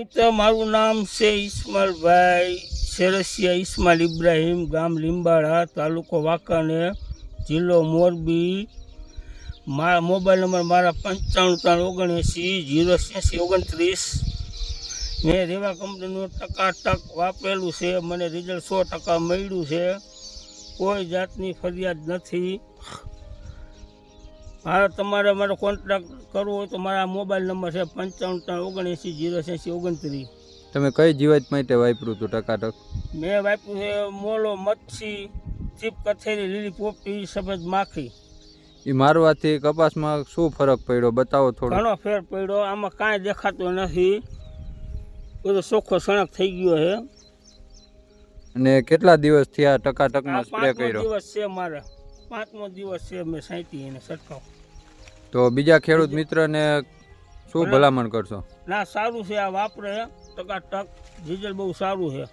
મિત્ર મારું નામ છે ઈસ્માલભાઈ શેરસિયા ઈસ્માલ ઇબ્રાહીમ, ગામ લીંબાળા, તાલુકો વાંકાને જિલ્લો મોરબી. મારા મોબાઈલ નંબર મારા પંચાણું ત્રણ ઓગણએંસી, જીરો છ્યાસી ઓગણત્રીસ. મેં રેવા કંપનીનું ટકાટક વાપરેલું છે, મને રિઝલ્ટ સો ટકા મળ્યું છે. કોઈ જાતની ફરિયાદ નથી. મારે તમારે મારો કોન્ટ્રાક્ટ કરવો હોય તો મારા મોબાઈલ નંબર છે પંચાવન ત્રણ ઓગણએંસી જીરો છ્યાસી ઓગણત્રીસ. તમે કઈ જીવાત માટે વાપર્યું હતું ટકાટક? મેં વાપર્યું છે મોલો મચ્છી ચીપ કથેરી લીલી પોપટી સફેદ માખી. એ મારવાથી કપાસમાં શું ફરક પડ્યો? બતાવો થોડો. ઘણો ફેર પડ્યો. આમાં કાંઈ દેખાતું નથી. બધો ચોખ્ખો સણક થઈ ગયો છે. અને કેટલા દિવસથી આ ટકાટકનો આ સ્પ્રે કર્યો? દિવસ છે મારે. પાંચમો દિવસ છે મેં સાંતી એને છંટકાવ. તો બીજા ખેડૂત મિત્રને શું ભલામણ કરશો? ના સારું છે આ વાપરે. ટકાટક ડીઝલ બહુ સારું છે.